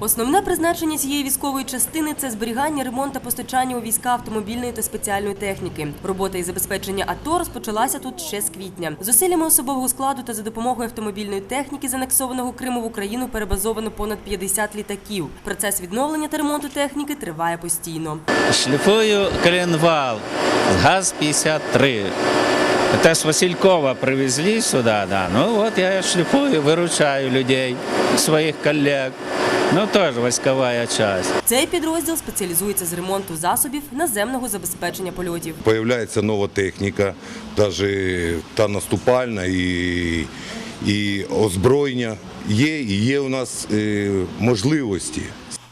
Основне призначення цієї військової частини це зберігання, ремонт та постачання у війська автомобільної та спеціальної техніки. Робота із забезпечення АТО розпочалася тут ще з квітня. Зусиллями особового складу та за допомогою автомобільної техніки з анексованого Криму в Україну перебазовано понад 50 літаків. Процес відновлення та ремонту техніки триває постійно. Шлифую коленвал ГАЗ-53. Это с Василькова привезли сюда, да. Ну вот я шлифую, выручаю людей, своих коллег. Ну теж військова часть. Цей підрозділ спеціалізується з ремонту засобів наземного забезпечення польотів. Появляється нова техніка, навіть та наступальна і, і озброєння. Є і є у нас е, можливості.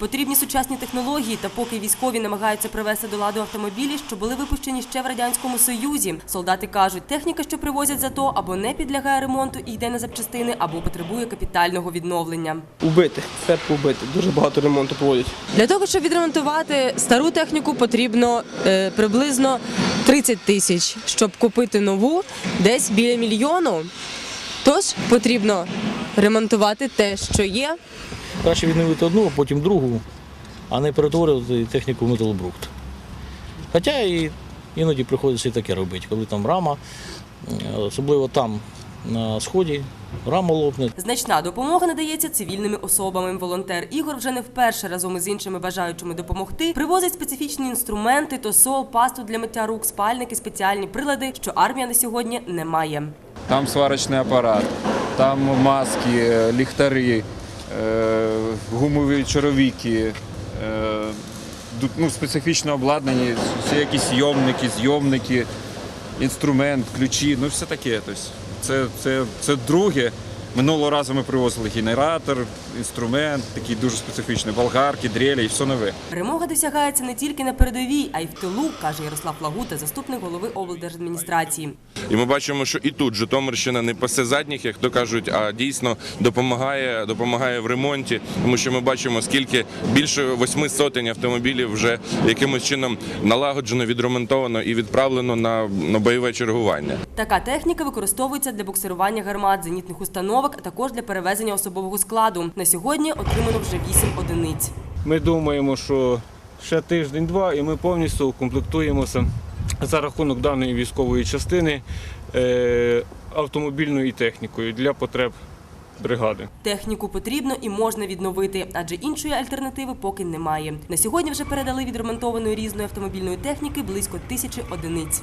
Потрібні сучасні технології, та поки військові намагаються привести до ладу автомобілі, що були випущені ще в радянському союзі. Солдати кажуть, техніка, що привозять за то, або не підлягає ремонту і йде на запчастини, або потребує капітального відновлення. Убити, серп убити. Дуже багато ремонту проводять. Для того, щоб відремонтувати стару техніку, потрібно е, приблизно 30 тисяч, щоб купити нову десь біля мільйону. Тож потрібно ремонтувати те, що є. Краще відновити одну, а потім другу, а не перетворювати техніку в металобрухт. Хоча і іноді приходиться і таке робити, коли там рама, особливо там на сході, рама лопне, Значна допомога надається цивільними особами. Волонтер Ігор вже не вперше разом із іншими бажаючими допомогти привозить специфічні інструменти, тосол, пасту для миття рук, спальники, спеціальні прилади, що армія на сьогодні не має. Там сварочний апарат, там маски, ліхтари, гумові чоровіки, е, ну, специфічно обладнання, всі якісь йомники, зйомники, інструмент, ключі, ну все таке. Тобто це, це, це друге. Минулого разу ми привозили генератор, інструмент, такий дуже специфічний, болгарки, дрелі і все нове. Перемога досягається не тільки на передовій, а й в тилу, каже Ярослав Лагута, заступник голови облдержадміністрації. І ми бачимо, що і тут Житомирщина не пасе задніх, як то кажуть, а дійсно допомагає, допомагає в ремонті, тому що ми бачимо, скільки більше восьми сотень автомобілів вже якимось чином налагоджено, відремонтовано і відправлено на, на бойове чергування. Така техніка використовується для буксирування гармат, зенітних установок, а також для перевезення особового складу. На сьогодні отримано вже вісім одиниць. Ми думаємо, що ще тиждень-два і ми повністю укомплектуємося за рахунок даної військової частини е, автомобільною технікою для потреб бригади. Техніку потрібно і можна відновити, адже іншої альтернативи поки немає. На сьогодні вже передали відремонтованої різної автомобільної техніки близько тисячі одиниць.